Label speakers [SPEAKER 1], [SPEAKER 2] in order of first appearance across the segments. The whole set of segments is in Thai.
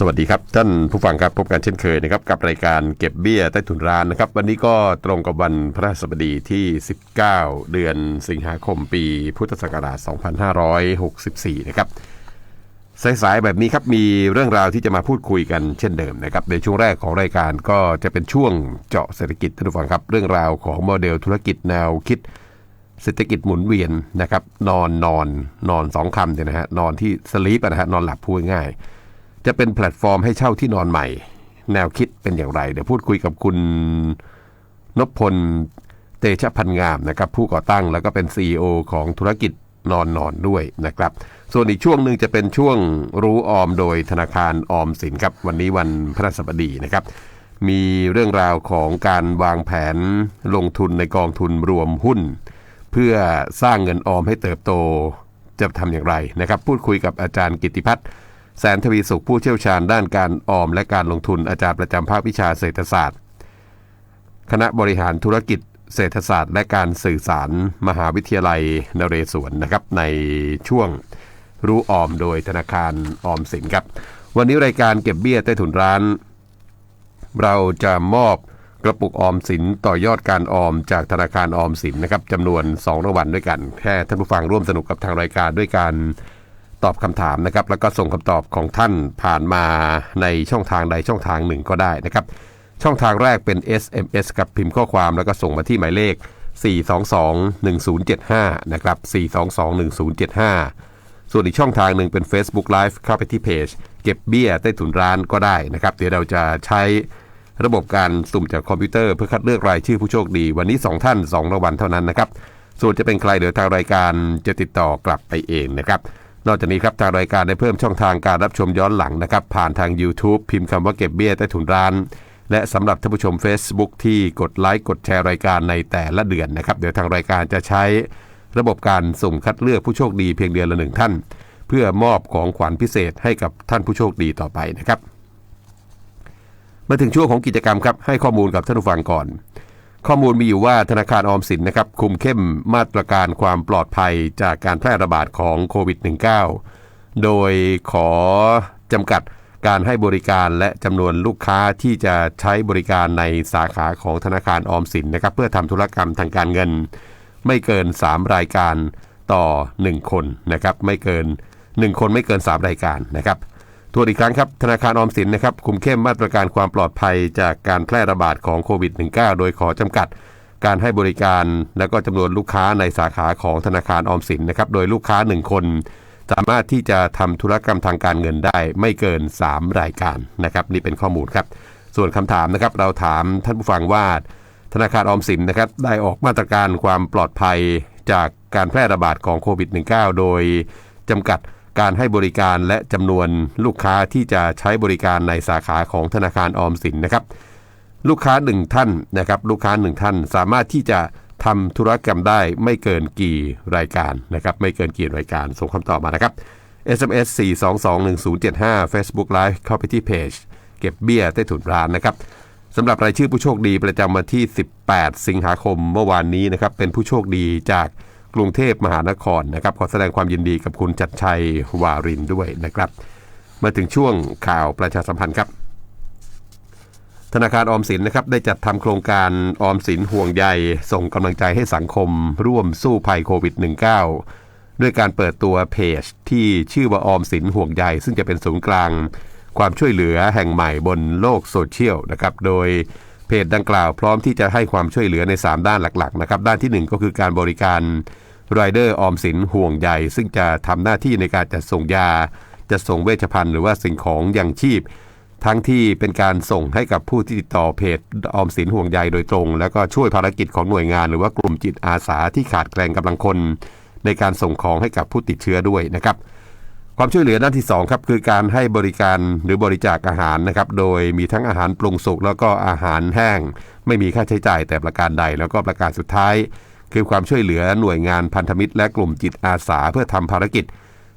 [SPEAKER 1] สวัสดีครับ ท่านผู้ฟังครับพบกันเช่นเคยนะครับกับรายการเก็บเบี้ยใต้ถุนร้านนะครับ วันนี้ก็ตรงกับวันพระราชบดีที่ 19 เดือนสิงหาคมปีพุทธศักราช 2564 นะครับสายๆแบบนี้ครับมีเรื่องราวที่จะมาพูดคุยกันเช่นเดิมนะครับในช่วงแรกของรายการก็จะเป็นช่วงเจาะเศรษฐกิจท่านผู้ฟังครับ เรื่องราวของโมเดลธุรกิจแนวคิดเศรษฐกิจหมุนเวียนนะครับนอนนอนนอนสองคำเนี่ยนะฮะนอนที่สลีปนะฮะนอนหลับพูดง่าย จะเป็นแพลตฟอร์มให้เช่าที่นอนใหม่ แนวคิดเป็นอย่างไร เดี๋ยวพูดคุยกับคุณนพพลเตชะพันงามนะครับผู้ก่อตั้งแล้วก็เป็น CEO ของธุรกิจนอนนอนด้วยนะครับ ส่วนอีกช่วงหนึ่งจะเป็นช่วงรู้ออมโดยธนาคารออมสินครับ วันนี้วันพระราชบดีนะครับ มีเรื่องราวของการวางแผนลงทุนในกองทุนรวมหุ้น เพื่อสร้างเงินออมให้เติบโตจะทำอย่างไรนะครับ พูดคุยกับอาจารย์กิติพัฒน์ แสนทวีสุขผู้เชี่ยวชาญด้านการออมและการลงทุนอาจารย์ประจำภาควิชาเศรษฐศาสตร์ คณะบริหารธุรกิจเศรษฐศาสตร์ และการสื่อสารมหาวิทยาลัยนเรศวรนะครับในช่วงรู้ออมโดยธนาคารออมสินครับ วันนี้รายการเก็บเบี้ยใต้ถุนร้าน เราจะมอบกระปุกออมสินต่อยอดการออมจากธนาคารออมสินนะครับจำนวน 2รางวัลด้วยกัน แค่ท่านผู้ฟังร่วมสนุกกับทางรายการด้วยการ ตอบคำถามนะครับ แล้วก็ส่งคำตอบของท่านผ่านมาในช่องทางใดช่องทางหนึ่งก็ได้นะครับ ช่องทางแรกเป็น SMS กับพิมพ์ข้อความแล้วก็ส่งมาที่หมายเลข 422-1075 นะครับ 422-1075 ส่วนอีกช่องทางหนึ่งเป็น Facebook Live เข้าไปที่เพจ เก็บเบี้ยใต้ถุนร้านก็ได้นะครับ เดี๋ยวเราจะใช้ระบบการสุ่มจากคอมพิวเตอร์เพื่อคัดเลือกรายชื่อผู้โชคดี วันนี้ 2 ท่าน 2รางวัลเท่านั้นนะครับ ส่วนจะเป็นใครเดี๋ยวทางรายการจะติดต่อกลับไปเองนะครับ นอกจากนี้ครับทางรายการได้เพิ่มช่องทางการรับชมย้อนหลังนะครับผ่านทาง YouTube พิมพ์คำว่าเก็บเบี้ยใต้ถุนร้าน และสำหรับท่านผู้ชม Facebook ที่กดไลค์กดแชร์รายการในแต่ละเดือนนะครับเดี๋ยวทางรายการจะใช้ระบบการสุ่มคัดเลือกผู้โชคดีเพียงเดือนละหนึ่งท่าน เพื่อมอบของขวัญพิเศษให้กับท่านผู้โชคดีต่อไปนะครับมาถึงช่วงของกิจกรรมครับให้ข้อมูลกับท่านผู้ฟังก่อน ข้อมูลมีอยู่ว่าธนาคารออมสินนะครับคุมเข้มมาตรการความปลอดภัยจากการแพร่ระบาดของโควิด -19 โดยขอจำกัดการให้บริการและจำนวนลูกค้าที่จะใช้บริการในสาขาของธนาคารออมสินนะครับเพื่อทำธุรกรรมทางการเงิน ไม่เกิน 3 รายการต่อ 1 คนนะครับไม่เกิน 1 คนไม่เกิน 3 รายการนะครับ ทวนอีกครั้งครับธนาคารออมสินนะครับคุมเข้มมาตรการความปลอดภัยจากการแพร่ระบาดของโควิด -19 โดยขอจำกัด การให้บริการและก็จำนวนลูกค้าในสาขาของธนาคารออมสินนะครับโดยลูกค้า 1 คน สามารถที่จะทำธุรกรรมทางการเงินได้ ไม่เกิน 3 รายการนะครับนี่เป็นข้อมูลครับ ส่วนคำถามนะครับเราถามท่านผู้ฟังว่า ธนาคารออมสินนะครับได้ออกมาตรการความปลอดภัยจากการแพร่ระบาดของโควิด -19 โดยจำกัด การให้บริการและจำนวนลูกค้าที่จะใช้บริการในสาขาของธนาคารออมสินนะครับ ลูกค้าหนึ่งท่านนะครับ ลูกค้าหนึ่งท่านสามารถที่จะทำธุรกรรมได้ไม่เกินกี่รายการนะครับ ไม่เกินกี่รายการส่งคำตอบมานะครับ SMS 4221075 Facebook Live เข้าไปที่เพจเก็บเบี้ยใต้ถุนร้านนะครับสำหรับรายชื่อผู้โชคดีประจำวันที่ 18 สิงหาคมเมื่อวานนี้นะครับเป็นผู้โชคดีจาก กรุงเทพมหานครนะครับขอแสดงความยินดีกับคุณจัดชัยวารินด้วยนะครับ มาถึงช่วงข่าวประชาสัมพันธ์ครับ ธนาคารออมสินนะครับได้จัดทำโครงการออมสินห่วงใยส่งกำลังใจให้สังคม ร่วมสู้ภัยโควิด -19 ด้วยการเปิดตัวเพจ ที่ชื่อว่าออมสินห่วงใยซึ่งจะเป็นศูนย์กลาง ความช่วยเหลือแห่งใหม่บนโลกโซเชียลนะครับโดยเพจดังกล่าวพร้อมที่จะให้ความช่วยเหลือใน 3 ด้านหลักๆนะครับด้านที่ 1 ก็คือการบริการ รายเดอร์ออมสินห่วงใยซึ่งจะทำหน้าที่ในการจัดส่งยาจะส่งเวชภัณฑ์หรือว่าสิ่งของอย่างชีพ ทั้งที่เป็นการส่งให้กับผู้ที่ติดต่อเพจออมสินห่วงใยโดยตรง แล้วก็ช่วยภารกิจของหน่วยงาน หรือว่ากลุ่มจิตอาสาที่ขาดแคลนกำลังคน ในการส่งของให้กับผู้ติดเชื้อด้วยนะครับความช่วยเหลือด้านที่2ครับคือการให้บริการหรือบริจาคอาหารนะครับโดยมีทั้งอาหารปรุงสุกแล้วก็อาหารแห้ง ไม่มีค่าใช้จ่ายแต่ประการใด แล้วก็ประการสุดท้าย คือความช่วยเหลือหน่วยงานพันธมิตร และกลุ่มจิตอาสาเพื่อทำภารกิจ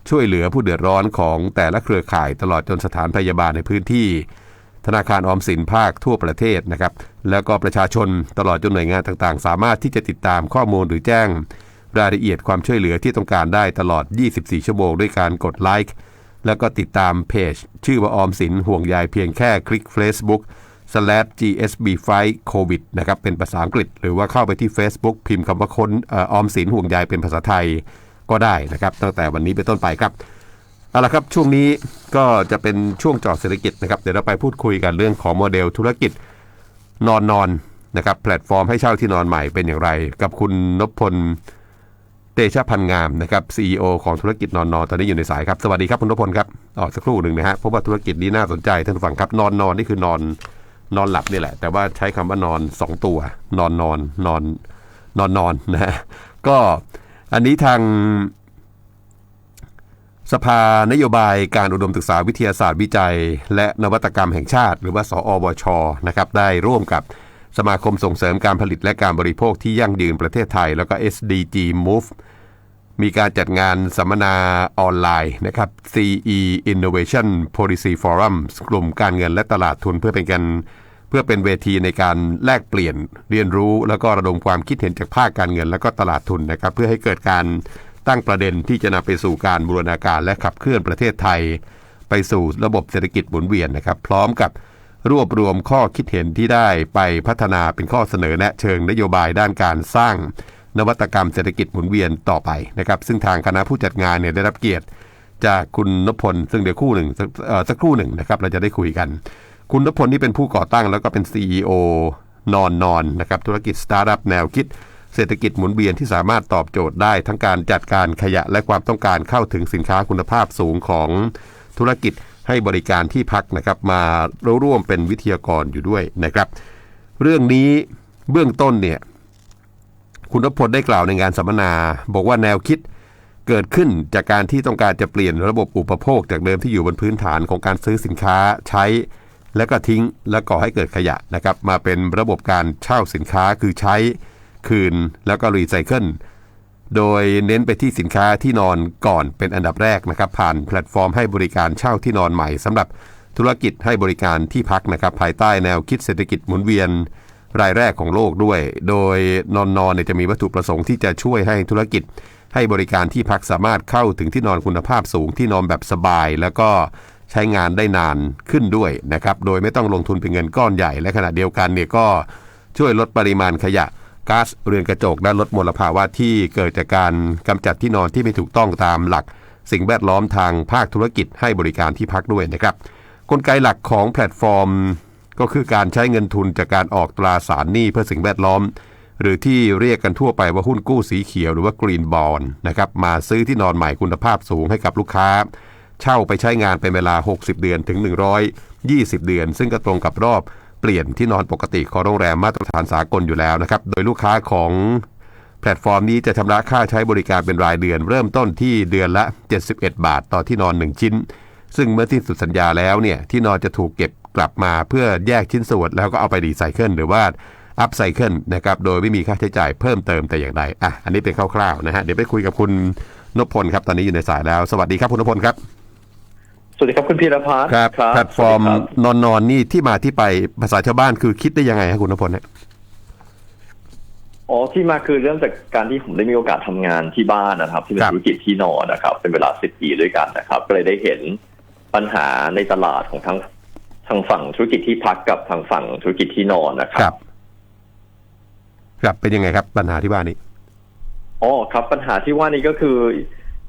[SPEAKER 1] ช่วยเหลือผู้เดือดร้อนของแต่ละเครือข่ายตลอดจนสถานพยาบาลในพื้นที่ ธนาคารออมสินภาคทั่วประเทศนะครับแล้วก็ประชาชนตลอดจนหน่วยงานต่างๆ สามารถที่จะติดตามข้อมูลหรือแจ้ง รายละเอียดความช่วยเหลือที่ต้องการได้ตลอด 24 ชั่วโมงด้วยการกดไลค์แล้วก็ติดตามเพจ ชื่อว่าออมสินห่วงใยเพียงแค่คลิก Facebook gsb fight covid นะครับเป็นภาษาอังกฤษ หรือว่าเข้าไปที่ Facebook พิมพ์คำว่าค้นอออมสินห่วงใยเป็นภาษาไทยก็ได้นะครับ ตั้งแต่วันนี้เป็นต้นไปครับเอาละครับช่วงนี้ก็จะเป็นช่วงจอดเศรษฐกิจนะครับเดี๋ยวเราไปพูดคุยกันเรื่องของโมเดลธุรกิจนอนนอนนะครับแพลตฟอร์มให้เช่าที่นอนใหม่เป็นอย่างไร กับคุณนพพลเตชะพันงามนะครับ CEO ของธุรกิจนอนนอนตอนนี้อยู่ในสายครับ สวัสดีครับคุณนพพลครับอ๋อสักครู่หนึ่งนะฮะเพราะว่าธุรกิจนี้น่าสนใจท่านผู้ฟังครับนอนนอนนี่คือนอน นอนหลับนี่แหละ แต่ว่าใช้คำว่านอนสองตัว นอนนอนนอนนอนนอนนะฮะก็อันนี้ทางสภานโยบายการอุดมศึกษาวิทยาศาสตร์วิจัย และนวัตกรรมแห่งชาติ หรือว่า สอวชนะครับได้ร่วมกับสมาคมส่งเสริมการผลิตและการบริโภคที่ยั่งยืนประเทศไทย แล้วก็ SDG Move มีการจัดงานสัมมนาออนไลน์นะครับ CE Innovation Policy Forum กลุ่มการเงินและตลาดทุนเพื่อเป็นการเพื่อเป็นเวทีในการแลกเปลี่ยนเรียนรู้ แล้วก็ระดมความคิดเห็นจากภาคการเงิน และก็ตลาดทุนนะครับ เพื่อให้เกิดการตั้งประเด็นที่จะนำไปสู่การบูรณาการและขับเคลื่อนประเทศไทย ไปสู่ระบบเศรษฐกิจหมุนเวียนนะครับ พร้อมกับรวบรวมข้อคิดเห็นที่ได้ไปพัฒนาเป็นข้อเสนอแนะเชิงนโยบายด้านการสร้าง นวัตกรรมเศรษฐกิจหมุนเวียนต่อไปนะครับซึ่งทางคณะผู้จัดงานเนี่ยได้รับเกียรติจากคุณนพพลซึ่งเดี๋ยวคู่หนึ่งสักครู่หนึ่งนะครับเราจะได้คุยกัน คุณนพพลนี่เป็นผู้ก่อตั้งแล้วก็เป็น CEO นอนนอนนะครับธุรกิจสตาร์ทอัพแนวคิดเศรษฐกิจหมุนเวียนที่สามารถตอบโจทย์ได้ ทั้งการจัดการขยะและความต้องการเข้าถึงสินค้าคุณภาพสูงของธุรกิจให้บริการที่พักนะครับมาร่วมเป็นวิทยากรอยู่ด้วยนะครับ เรื่องนี้เบื้องต้นเนี่ย คุณนพพลได้กล่าวในงานสัมมนา บอกว่าแนวคิดเกิดขึ้นจากการที่ต้องการจะเปลี่ยนระบบอุปโภคจากเดิมที่อยู่บนพื้นฐานของการซื้อสินค้าใช้ แล้วก็ทิ้งและก่อให้เกิดขยะนะครับ มาเป็นระบบการเช่าสินค้าคือใช้คืนแล้วก็รีไซเคิลโดยเน้นไปที่สินค้าที่นอนก่อนเป็นอันดับแรกนะครับ ผ่านแพลตฟอร์มให้บริการเช่าที่นอนใหม่สำหรับธุรกิจให้บริการที่พักนะครับ ภายใต้แนวคิดเศรษฐกิจหมุนเวียน รายแรกของโลกด้วย โดยนอนนอนจะมีวัตถุประสงค์ที่จะช่วยให้ธุรกิจ ให้บริการที่พักสามารถเข้าถึงที่นอนคุณภาพสูงที่นอนแบบสบาย แล้วก็ใช้งานได้นานขึ้นด้วยนะครับ โดยไม่ต้องลงทุนเป็นเงินก้อนใหญ่ และขณะเดียวกันเนี่ยก็ช่วยลดปริมาณขยะก๊าซเรือนกระจกและลดมลภาวะที่เกิดจากการกำจัดที่นอนที่ไม่ถูกต้องตามหลัก สิ่งแวดล้อมทางภาคธุรกิจให้บริการที่พักด้วยนะครับกลไกหลักของแพลตฟอร์ม ก็คือการใช้เงินทุนจากการออกตราสารหนี้เพื่อสิ่งแวดล้อม หรือที่เรียกกันทั่วไปว่าหุ้นกู้สีเขียวหรือว่ากรีนบอลนะครับมาซื้อที่นอนใหม่คุณภาพสูงให้กับลูกค้า เช่าไปใช้งานเป็นเวลา 60 เดือนถึง 120 เดือน ซึ่งก็ตรงกับรอบเปลี่ยนที่นอนปกติของโรงแรมมาตรฐานสากลอยู่แล้วนะครับโดยลูกค้าของแพลตฟอร์มนี้จะชำระค่าใช้บริการเป็นรายเดือน เริ่มต้นที่เดือนละ 71 บาทต่อที่นอน 1 ชิ้น ซึ่งเมื่อสิ้นสุดสัญญาแล้วเนี่ยที่นอนจะถูกเก็บ กลับมาเพื่อแยกชิ้นส่วนแล้วก็เอาไปรีไซเคิลหรือว่าอัพไซเคิลนะครับโดยไม่มีค่าใช้จ่ายเพิ่มเติมแต่อย่างใดอะอันนี้เป็นคร่าวๆนะฮะเดี๋ยวไปคุยกับคุณนพพลครับตอนนี้อยู่ในสายแล้ว สวัสดีครับคุณนพพลครับ
[SPEAKER 2] สวัสดีครับคุณพีรพัฒน์
[SPEAKER 1] ครับแพลตฟอร์ม
[SPEAKER 2] สวัสดีคบ
[SPEAKER 1] นอนนอนนี่ที่มาที่ไปภาษาชาวบ้านคือคิดได้ยังไงครับคุณนพพลเนี่ย
[SPEAKER 2] อ๋อที่มาคือเริ่มจากการที่ผมได้มีโอกาสทำงานที่บ้านนะครับ ที่เป็น
[SPEAKER 1] ครับ
[SPEAKER 2] ธุรกิจที่นอนนะครับ เป็นเวลาสิบปีด้วยกันนะครับ ก็เลยได้เห็นปัญหาในตลาดของทั้ง ทางฝั่งธุรกิจที่พักกับทางฝั่งธุรกิจที่นอนนะค
[SPEAKER 1] ครับรับ ครับเป็นยังไงครับ ปัญหาที่ว่านี้
[SPEAKER 2] อ๋อครับปัญหาที่ว่านี้ก็คือ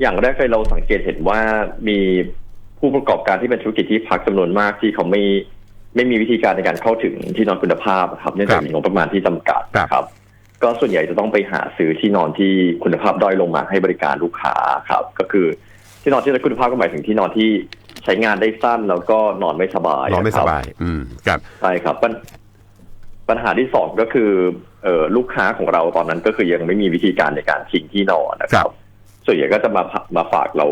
[SPEAKER 2] อย่างแรกเลยเราสังเกตเห็นว่ามีผู้ประกอบการที่เป็นธุรกิจที่พักจำนวนมากที่เขาไม่ไม่มีวิธีการในการเข้าถึงที่นอนคุณภาพครับเนื่องจากมีงบประมาณที่จำกัด
[SPEAKER 1] ครับ
[SPEAKER 2] ครับ ก็ส่วนใหญ่จะต้องไปหาซื้อที่นอนที่คุณภาพด้อยลงมาให้บริการลูกค้าครับ ก็คือที่นอนที่ได้คุณภาพก็หมายถึงที่นอนที่ ใช้งานได้สั้นแล้วก็นอนไม่สบาย
[SPEAKER 1] นอนไม่
[SPEAKER 2] ค
[SPEAKER 1] ส
[SPEAKER 2] รับ
[SPEAKER 1] บาย อืมครับ
[SPEAKER 2] ใช่ครับปัญปัญหาที่สองก็คือเอ่อลูกค้าของเราตอนนั้นก็คือยังไม่มีวิธีการในการทิ้งที่นอนนะค
[SPEAKER 1] ครั
[SPEAKER 2] รับบส่วนใหญ่ก็จะมามาฝากเรา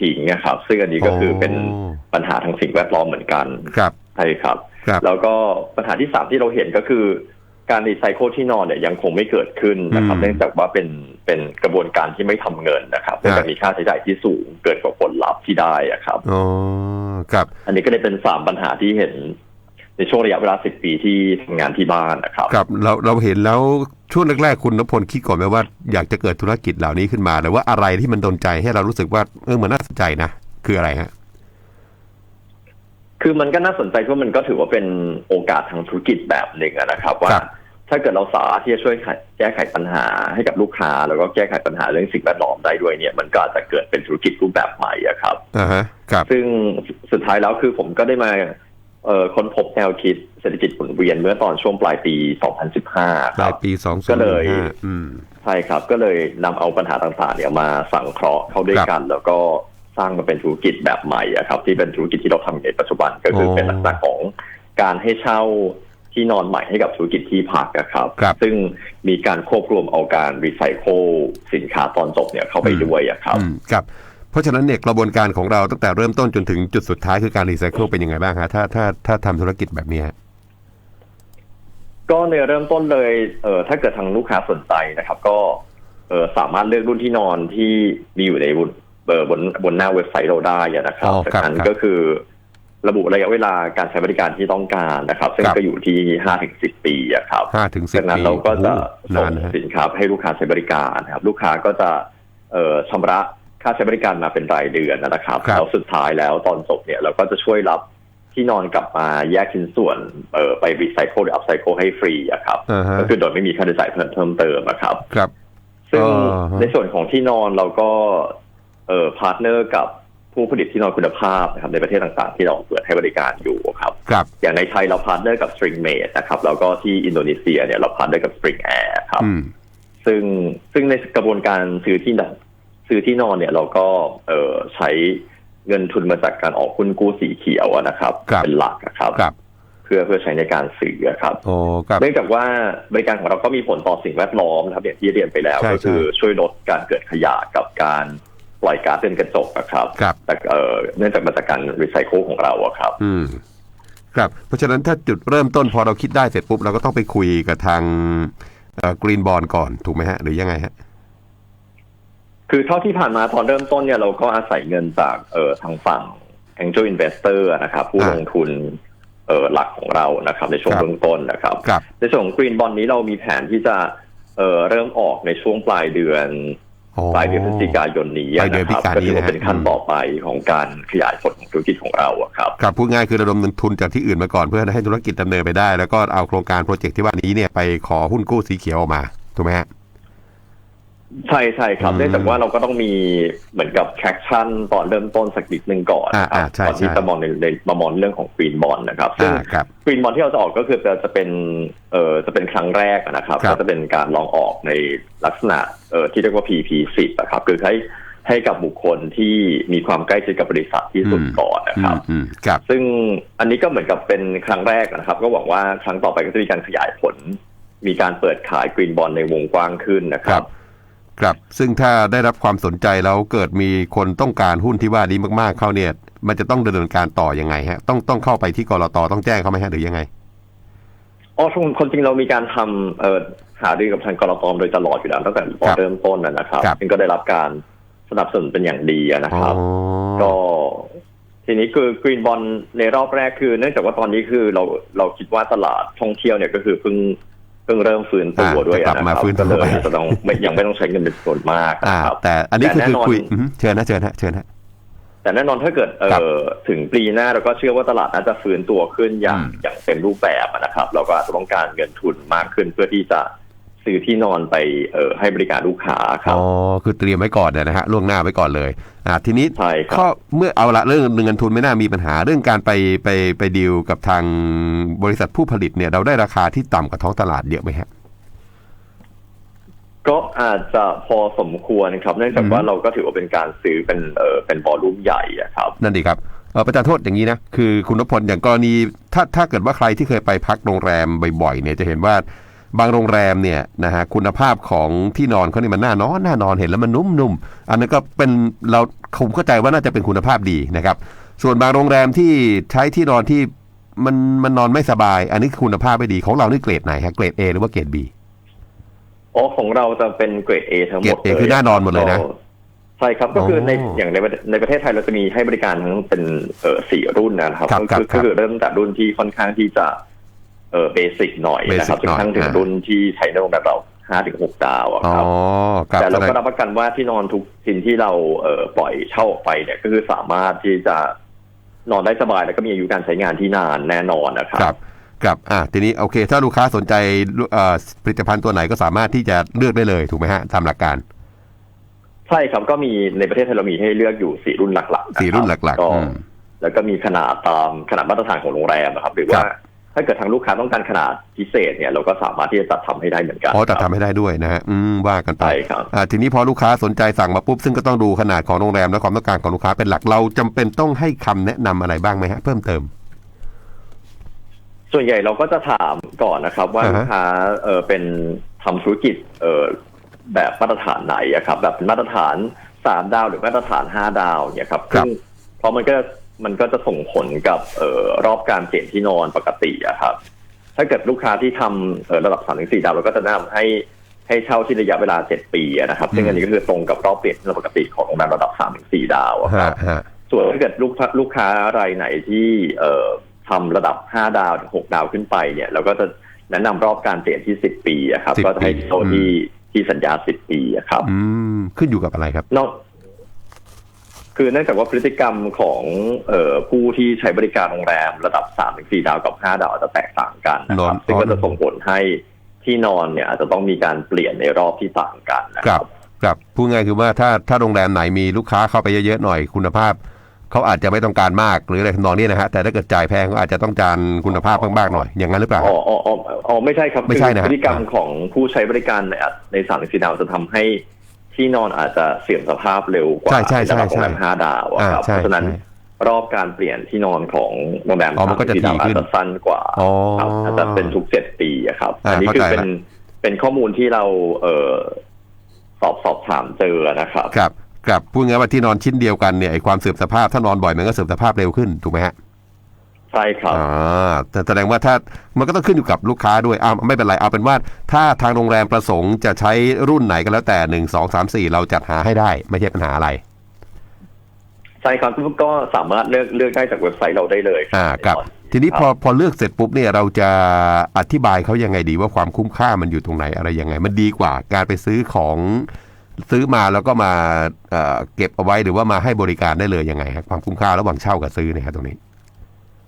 [SPEAKER 2] ทิ้งนะครับซึ่งอันนี้ก็คือเป็น
[SPEAKER 1] โอ้
[SPEAKER 2] ปัญหาทางสิ่งแวดล้อมเหมือนกัน
[SPEAKER 1] ครับ
[SPEAKER 2] ใช่ครับ
[SPEAKER 1] ครับ
[SPEAKER 2] แล้วก็ปัญหาที่สามที่เราเห็นก็คือ การรีไซเคิลที่นอนเนี่ยยังคงไม่เกิดขึ้นนะครับ
[SPEAKER 1] อืม
[SPEAKER 2] เนื่องจากว่าเป็นเป็นกระบวนการที่ไม่ทำเงินนะครับเนื่องจากมีค่าใช้จ่ายที่สูงเกินกว่าผลลัพธ์ที่ได้อะครับ
[SPEAKER 1] อ๋อครับ
[SPEAKER 2] อันนี้ก็เลยเป็นสามปัญหาที่เห็นในช่วงระยะเวลาสิบปีที่ทำงานที่บ้านนะครับ
[SPEAKER 1] ครับ เราเราเห็นแล้วช่วงแรกๆคุณนพพลคิดก่อนไหมว่าอยากจะเกิดธุรกิจเหล่านี้ขึ้นมาหรือว่าอะไรที่มันโดนใจให้เรารู้สึกว่าเออมันน่าสนใจนะ คืออะไรฮะ
[SPEAKER 2] คือมันก็น่าสนใจเพราะมันก็ถือว่าเป็นโอกาสทางธุรกิจแบบหนึ่งอะนะครับ ว่า
[SPEAKER 1] ครับ
[SPEAKER 2] ถ้าเกิดเราสามารถที่จะช่วยแก้ไขปัญหาให้กับลูกค้า แล้วก็แก้ไขปัญหาเรื่องสิ่งแวดล้อมได้ด้วยเนี่ยมันก็อาจจะเกิดเป็นธุรกิจรูปแบบใหม่อะครับ
[SPEAKER 1] อ่าฮะครับ
[SPEAKER 2] ซึ่งสุดท้ายแล้วคือผมก็ได้มาเอ่อค้นพบแนวคิดเศรษฐกิจหมุนเวียนเมื่อตอนช่วงปลายปี 2015
[SPEAKER 1] ป
[SPEAKER 2] ค
[SPEAKER 1] ลา
[SPEAKER 2] รั
[SPEAKER 1] ย
[SPEAKER 2] บ
[SPEAKER 1] ปีสอง
[SPEAKER 2] ก็เลย
[SPEAKER 1] อืม
[SPEAKER 2] ใช่ครับ ก็เลยนำเอาปัญหาต่างๆเนี่ยมาสังเคราะห์เข้าด้วยกัน แล้วก็ สร้างมาเป็นธุรกิจแบบใหม่อะครับ ที่เป็นธุรกิจที่เราทำอยู่ในปัจจุบันก็คือ
[SPEAKER 1] โอ้
[SPEAKER 2] เป็นลักษณะของการให้เช่าที่นอนใหม่ให้กับธุรกิจที่พักอะครับ
[SPEAKER 1] ครับ
[SPEAKER 2] ซึ่งมีการควบรวมเอาการรีไซเคิลสินค้าตอนจบเนี่ยเข้าไปด้วยอะครับ
[SPEAKER 1] อืมครับเพราะฉะนั้นเนี่ยกระบวนการของเราตั้งแต่เริ่มต้นจนถึงจุดสุดท้ายคือการรีไซเคิลเป็นยังไงบ้างฮะถ้าถ้าถ้าทำธุรกิจแบบเนี้ย
[SPEAKER 2] ก็ในเริ่มต้นเลยเออถ้าเกิดทางลูกค้าสนใจนะครับ ก็เออสามารถเลือกรุ่นที่นอนที่มีอยู่ใน บนเออบนบนหน้าเว็บไซต์เราได้อะนะครับ
[SPEAKER 1] อ๋อ
[SPEAKER 2] จาก
[SPEAKER 1] ครับ
[SPEAKER 2] นั้น
[SPEAKER 1] ครับ
[SPEAKER 2] ก็คือ ระบุระยะเวลาการใช้บริการที่ต้องการนะครับ ซึ่ง
[SPEAKER 1] ครับ
[SPEAKER 2] ก็อยู่ที่ห้าถึงสิบปีอะครับ
[SPEAKER 1] ห้าถึงสิบ
[SPEAKER 2] จากนั้น
[SPEAKER 1] ปี
[SPEAKER 2] เราก็จะ
[SPEAKER 1] โอ้โห
[SPEAKER 2] ส่
[SPEAKER 1] นางนนะฮะ
[SPEAKER 2] สินค้าให้ลูกค้าใช้บริการนะครับ ลูกค้าก็จะเอ่อชำระค่าใช้บริการมาเป็นรายเดือนนะครับ
[SPEAKER 1] ครับ
[SPEAKER 2] แล้วสุดท้ายแล้วตอนจบเนี่ยเราก็จะช่วยรับที่นอนกลับมาแยกชิ้นส่วนเอ่อไปรีไซเคิลหรืออัพไซเคิลให้ฟรีอะครับ
[SPEAKER 1] อ่าฮะ
[SPEAKER 2] ก็คือโดยไม่มีค่าใช้จ่ายเพิ่มเพิ่มเติมอะครับ
[SPEAKER 1] ครับ
[SPEAKER 2] ซึ่ง
[SPEAKER 1] อ่าฮะ
[SPEAKER 2] ในส่วนของที่นอนเราก็ เอ่อพาร์ทเนอร์กับผู้ผลิตที่นอนคุณภาพนะครับในประเทศต่างๆ ที่เราเปิดให้บริการอยู่ครับ
[SPEAKER 1] ครับ
[SPEAKER 2] อย่างในไทยเราพาร์ทเนอร์กับ String Mate นะครับแล้วก็ที่อินโดนีเซียเนี่ยเราพาร์ทเนอร์กับ Spring Air ครับ
[SPEAKER 1] อืม
[SPEAKER 2] ซึ่งซึ่งในกระบวนการซื้อที่นอนซื้อที่นอนเนี่ยเราก็เอ่อใช้เงินทุนมาจากการออกหุ้นกู้สีเขียวอะนะครับ
[SPEAKER 1] ครับ
[SPEAKER 2] เป็นหลักนะครับ
[SPEAKER 1] ครับ
[SPEAKER 2] เพื่อเพื่อใช้ในการซื้ออะครับ
[SPEAKER 1] โอ้ครับ
[SPEAKER 2] เนื่องจากว่าบริการของเราก็มีผลต่อสิ่งแวดล้อมนะครับอย่างที่เรียนไปแล้ว
[SPEAKER 1] ใช่
[SPEAKER 2] ก็คือ
[SPEAKER 1] ใช่
[SPEAKER 2] ช่วยลดการเกิดขยะกับการ ปล่อยก๊าซเรือนกระจกนะครับ
[SPEAKER 1] ครับ
[SPEAKER 2] แต่เอ่อเนื่องจากมาจากการรีไซเคิลของเราอะครับ
[SPEAKER 1] อืม ครับ เพราะฉะนั้นถ้าจุดเริ่มต้นพอเราคิดได้เสร็จปุ๊บ เราก็ต้องไปคุยกับทางกรีนบอลก่อนถูกไหมฮะ หรือยังไงฮะ
[SPEAKER 2] คือเท่าที่ผ่านมาตอนเริ่มต้นเนี่ยเราก็อาศัยเงินจากเอ่อทางฝั่ง Angel Investor นะครับ ผู้
[SPEAKER 1] อ่า
[SPEAKER 2] ลงทุนเอ่อหลักของเรานะครับ ในช่วง
[SPEAKER 1] ครับ
[SPEAKER 2] เบื้องต้นนะครับ
[SPEAKER 1] ครับ
[SPEAKER 2] ในส่วนของ Green Bond นี้เรามีแผนที่จะเอ่อเริ่มออกในช่วงปลายเดือน
[SPEAKER 1] อ๋อ
[SPEAKER 2] ปลายเดือนพฤศจิกายนนี้
[SPEAKER 1] ปลายเดือน
[SPEAKER 2] นะครับ
[SPEAKER 1] พฤศจิกายน
[SPEAKER 2] ก็
[SPEAKER 1] นี้
[SPEAKER 2] ถือว่า
[SPEAKER 1] นะฮะ
[SPEAKER 2] เป็นขั้น
[SPEAKER 1] อืม
[SPEAKER 2] ต่อไปของการขยายผลของธุรกิจของเราอะครับ
[SPEAKER 1] ครับพูดง่ายคือระดมเงินทุนจากที่อื่นมาก่อนเพื่อให้ธุรกิจดำเนินไปได้ แล้วก็เอาโครงการโปรเจกต์ที่ว่านี้เนี่ยไปขอหุ้นกู้สีเขียวออกมาถูกไหมฮะ
[SPEAKER 2] ใช่ใช่ครับ
[SPEAKER 1] อืม
[SPEAKER 2] เนื่องจากว่าเราก็ต้องมีเหมือนกับ traction ตอนเริ่มต้นสักนิดหนึ่งก่อน
[SPEAKER 1] อ่า
[SPEAKER 2] นะค
[SPEAKER 1] อ่า
[SPEAKER 2] รับ
[SPEAKER 1] ใช่
[SPEAKER 2] ก่อนที่
[SPEAKER 1] ใช่
[SPEAKER 2] จะมองในในมามองเรื่องของ Green Bond นะครับซึ่ง
[SPEAKER 1] อ่าครับ
[SPEAKER 2] กรีนบอลที่เราจะออกก็คือจะจะเป็นเอ่อจะเป็นครั้งแรกนะครับ
[SPEAKER 1] ครับ
[SPEAKER 2] ก็จะเป็นการลองออกในลักษณะเอ่อที่เรียกว่า PP10 นะครับคือให้ให้กับบุคคลที่มีความใกล้ชิดกับบริษัทที่สุดก่อนนะ
[SPEAKER 1] อื
[SPEAKER 2] ครับ
[SPEAKER 1] มอืมครับ
[SPEAKER 2] ซึ่งอันนี้ก็เหมือนกับเป็นครั้งแรกนะครับ ก็หวังว่าครั้งต่อไปก็จะมีการขยายผล มีการเปิดขายกรีนบอลในวงกว้างขึ้นนะค
[SPEAKER 1] ครั
[SPEAKER 2] รับ
[SPEAKER 1] บ ครับ ซึ่งถ้าได้รับความสนใจแล้วเกิดมีคนต้องการหุ้นที่ว่านี้มากๆเข้าเนี่ย มันจะต้องดำเนินการต่อยังไงฮะ ต้องต้องเข้าไปที่กรตต้องแจ้งเขาไหมฮะหรือยังไง
[SPEAKER 2] อ๋อทุกคนจริงเรามีการทำเอ่อหารือกับทางกรตโดยตลอดอยู่แล้วตั้งแต่ตอ
[SPEAKER 1] คนรับ
[SPEAKER 2] เริ่มต้นนะนะครับ
[SPEAKER 1] ครับ
[SPEAKER 2] ซึ่งก็ได้รับการสนับสนุนเป็นอย่างดีอะนะ
[SPEAKER 1] อ๋อ
[SPEAKER 2] ครับก็ทีนี้คือกรีนบอลในรอบแรกคือ เนื่องจากว่าตอนนี้คือเราเราคิดว่าตลาดท่องเที่ยวเนี่ยก็คือเพิ่ง เพิ่งเริ่มฟื้นตัว
[SPEAKER 1] อ่า
[SPEAKER 2] ด้วย
[SPEAKER 1] จะกลับ
[SPEAKER 2] นะ
[SPEAKER 1] มา
[SPEAKER 2] ครับ
[SPEAKER 1] ฟื้นตัว
[SPEAKER 2] ก็เลยอาจจะต้องไม่ยังไม่ต้องใช้เงินเป็นส่วนมาก
[SPEAKER 1] อ่า
[SPEAKER 2] นะครับ
[SPEAKER 1] แต่อันนี้คือ
[SPEAKER 2] แต่แน่
[SPEAKER 1] คือน
[SPEAKER 2] อน
[SPEAKER 1] คุยอืมเชิญนะเชิญฮะเชิญฮะ
[SPEAKER 2] แต่แน่นอนถ้าเกิดเอ
[SPEAKER 1] ครับ
[SPEAKER 2] อถึงปีหน้าเราก็เชื่อว่าตลาดน่าจะฟื้นตัวขึ้นอย่าง
[SPEAKER 1] อืม
[SPEAKER 2] อย่างเต็มรูปแบบอะนะครับ เราก็อาจจะต้องการเงินทุนมากขึ้นเพื่อที่จะ ซื้อที่นอนไปเออให้บริการลูกค้าครับ
[SPEAKER 1] อ๋อ คือเตรียมไว้ก่อนเนี่ยนะฮะล่วงหน้าไว้ก่อนเลย อ่า ทีนี้
[SPEAKER 2] ใช่ครับ
[SPEAKER 1] ข้อเมื่อเอาละเรื่องเงินทุนไม่น่ามีปัญหาเรื่องการไปไปไปดีลกับทางบริษัทผู้ผลิตเนี่ยเราได้ราคาที่ต่ำกว่าท้องตลาดเยอะไหมฮะ
[SPEAKER 2] ก็อาจจะพอสมควรครับ เนื่องจากว่า
[SPEAKER 1] อืม
[SPEAKER 2] เราก็ถือว่าเป็นการซื้อเป็นเออเป็นบอลลุ่มใหญ่อะครับ
[SPEAKER 1] นั่นดีครับเออประจานโทษอย่างนี้นะ คือคุณนพพลอย่างกรณีถ้าถ้าเกิดว่าใครที่เคยไปพักโรงแรมบ่อยๆเนี่ยจะเห็นว่า บางโรงแรมเนี่ยนะฮะคุณภาพของที่นอนเขานี่มันน่านอนน่านอนเห็นแล้วมันนุ่มๆอันนั้นก็เป็นเราผมเข้าใจว่าน่าจะเป็นคุณภาพดีนะครับ ส่วนบางโรงแรมที่ใช้ที่นอนที่มันมันนอนไม่สบาย อันนี้คุณภาพไม่ดีของเรานี่เกรดไหนฮะเกรด A หรือว่าเกรด B
[SPEAKER 2] อ๋อของเราจะเป็นเกรด A ทั้งหมด
[SPEAKER 1] เกรด A คือหน้านอนหมดเลยนะ
[SPEAKER 2] ก็ใช่ครับก็คือใน
[SPEAKER 1] อ๋อ
[SPEAKER 2] อย่างในประในประเทศไทยเราจะมีให้บริการทั้งเป็นเออสี่รุ่นนะครับ
[SPEAKER 1] ครับ
[SPEAKER 2] ก็
[SPEAKER 1] ครับ
[SPEAKER 2] คือ
[SPEAKER 1] ครับ
[SPEAKER 2] ก็คือเริ่มจากรุ่นที่ค่อนข้างที่จะ เออเบสิกหน่อยนะครับ
[SPEAKER 1] basic
[SPEAKER 2] จนกระทั่งถึง
[SPEAKER 1] หน่อย
[SPEAKER 2] รุ่นที่ใช้ในโรงแรมเราห้าถึงหกดาวอะ
[SPEAKER 1] อ๋อ
[SPEAKER 2] ครับ
[SPEAKER 1] ครับ
[SPEAKER 2] แต่เรา
[SPEAKER 1] แสด
[SPEAKER 2] ก็
[SPEAKER 1] ง
[SPEAKER 2] รับประกันว่าที่นอนทุกชิ้นที่เราเออปล่อยเช่าออกไปเนี่ยก็คือสามารถที่จะนอนได้สบายแล้วก็มีอายุการใช้งานที่นานแน่นอนนะครับ
[SPEAKER 1] ครับครับอ่าทีนี้โอเค ถ้าลูกค้าสนใจเอ่อผลิตภัณฑ์ตัวไหนก็สามารถที่จะเลือกได้เลยถูกไหมฮะตามหลักการ
[SPEAKER 2] ใช่ครับก็มีในประเทศไทยเรามีให้เลือกอยู่สี่รุ่นหลักๆะคบ
[SPEAKER 1] สี่รุ่นหลักๆ
[SPEAKER 2] ก็
[SPEAKER 1] อืม
[SPEAKER 2] แล้วก็มีขนาดตามขนาดมาตรฐานของโรงแรมนะครับ หรือว่า
[SPEAKER 1] ครับ
[SPEAKER 2] ถ้าเกิดทางลูกค้าต้องการขนาดพิเศษเนี่ยเราก็สามารถที่จะจัดทำให้ได้เหมือนกัน
[SPEAKER 1] อ๋อแต่
[SPEAKER 2] ครับ
[SPEAKER 1] ทำให้ได้ด้วยนะฮะอืมว่ากันไป
[SPEAKER 2] ใช่ครับ
[SPEAKER 1] อ่าทีนี้พอลูกค้าสนใจสั่งมาปุ๊บซึ่งก็ต้องดูขนาดของโรงแรมและความต้องการของลูกค้าเป็นหลักเราจำเป็นต้องให้คำแนะนำอะไรบ้างไหมฮะเพิ่มเติม
[SPEAKER 2] ส่วนใหญ่เราก็จะถามก่อนนะครับ ว่า
[SPEAKER 1] อ่าฮะ
[SPEAKER 2] ลูกค้าเออเป็นทำธุรกิจเออแบบมาตรฐานไหนอะครับ แบบเป็นมาตรฐานสามดาวหรือมาตรฐานห้าดาวเนี่ยครับ
[SPEAKER 1] ครับ
[SPEAKER 2] ซึ่งเพราะมันก็ มันก็จะส่งผลกับเออรอบการเปลี่ยนที่นอนปกติอะครับ ถ้าเกิดลูกค้าที่ทำเอ่อระดับสามถึงสี่ดาวเราก็จะแนะนำให้ให้เช่าที่ระยะเวลาเจ็ดปีอะนะครับ ซึ่งอันนี้ก็คือตรงกับรอบเปลี่ยนที่นอนปกติของโรงแรมระดับสามถึงสี่ดาวอะค
[SPEAKER 1] ฮะ
[SPEAKER 2] รับ
[SPEAKER 1] ฮะ
[SPEAKER 2] ส่วนถ้าเกิดลูกค้าลูกค้ารายไหนที่เอ่อทำระดับ5ดาวถึง6ดาวขึ้นไปเนี่ยเราก็จะแนะนำรอบการเปลี่ยนที่10ปีอะครับ
[SPEAKER 1] 10
[SPEAKER 2] ก็จะให้
[SPEAKER 1] ปี
[SPEAKER 2] โซที่ที่สัญญา10ปีอะครับ
[SPEAKER 1] อืมขึ้นอยู่กับอะไรครับ
[SPEAKER 2] นอก คือเนื่องจากว่าพฤติกรรมของเอ่อผู้ที่ใช้บริการโรงแรมระดับ3ถึง4ดาวกับ 5 ดาวอาจจะแตกต่างกันนะคน
[SPEAKER 1] อ
[SPEAKER 2] รับ
[SPEAKER 1] น
[SPEAKER 2] ซึ่งก็จะส่งผลให้ที่นอนเนี่ยอาจจะต้องมีการเปลี่ยนในรอบที่ต่างกันนะ
[SPEAKER 1] ค
[SPEAKER 2] ค
[SPEAKER 1] รั
[SPEAKER 2] รั
[SPEAKER 1] บบครับพูดง่ายคือว่าถ้าถ้าโรงแรมไหนมีลูกค้าเข้าไปเยอะๆหน่อยคุณภาพเขาอาจจะไม่ต้องการมากหรืออะไรทำนองนี้นะฮะแต่ถ้าเกิดจ่ายแพงก็อาจจะต้องการคุณภาพมากๆหน่อยอย่างนั้นหรือเปล่า
[SPEAKER 2] อ๋ออ๋ออ๋ออ๋อไม่ใช่ครับ
[SPEAKER 1] ไม่ใช่นะฮะ
[SPEAKER 2] คือพฤติกรรมของผู้ใช้บริการในในสามถึงสี่ดาวจะทำให้ ที่นอนอาจจะเสื่อมสภาพเร็วกว่า
[SPEAKER 1] ใช่ใช่ใช่
[SPEAKER 2] ระดับโรงแรม
[SPEAKER 1] ใช่
[SPEAKER 2] ห้าดาวอะครับ
[SPEAKER 1] อ่าใช่
[SPEAKER 2] เพราะฉะนั้น
[SPEAKER 1] ใช่
[SPEAKER 2] รอบการเปลี่ยนที่นอนของโรงแรม
[SPEAKER 1] อ๋อมันก็จะ
[SPEAKER 2] สามถึงสี่ดาว
[SPEAKER 1] ถี่ขึ้น
[SPEAKER 2] อาจจะสั้นกว่า
[SPEAKER 1] อ๋อ
[SPEAKER 2] ครับอาจจะเป็นทุกเจ็ดปีอะครับ
[SPEAKER 1] อ่า
[SPEAKER 2] อันนี้คือ
[SPEAKER 1] เข้าใจ
[SPEAKER 2] เป็น
[SPEAKER 1] ละ
[SPEAKER 2] เป็นข้อมูลที่เราเอ่อสอบสอบถามเจอนะครับ
[SPEAKER 1] ครับครับพูดง่ายว่าที่นอนชิ้นเดียวกันเนี่ยไอความเสื่อมสภาพถ้านอนบ่อยมันก็เสื่อมสภาพเร็วขึ้นถูกไหมฮะ
[SPEAKER 2] ใช่ครับ
[SPEAKER 1] อ่าแต่แสดงว่าถ้ามันก็ต้องขึ้นอยู่กับลูกค้าด้วยอ้าวไม่เป็นไรเอาเป็นว่า ถ้าทางโรงแรมประสงค์จะใช้รุ่นไหนก็แล้วแต่หนึ่งสองสามสี่เราจัดหาให้ได้ ไม่ใช่ปัญหาอะไร
[SPEAKER 2] ใช่ครับก็สามารถเลือกเลือกได้จากเว็บไซต์เราได้เลย
[SPEAKER 1] อ่าครับ ทีนี้พอพอเลือกเสร็จปุ๊บเนี่ยเราจะอธิบายเขายังไงดีว่าความคุ้มค่ามันอยู่ตรงไหนอะไรยังไง มันดีกว่าการไปซื้อของซื้อมาแล้วก็มาเอ่อเก็บเอาไว้หรือว่ามาให้บริการได้เลยยังไงครับความคุ้มค่าระหว่างเช่ากับซื้อเนี่ยครับตรงนี้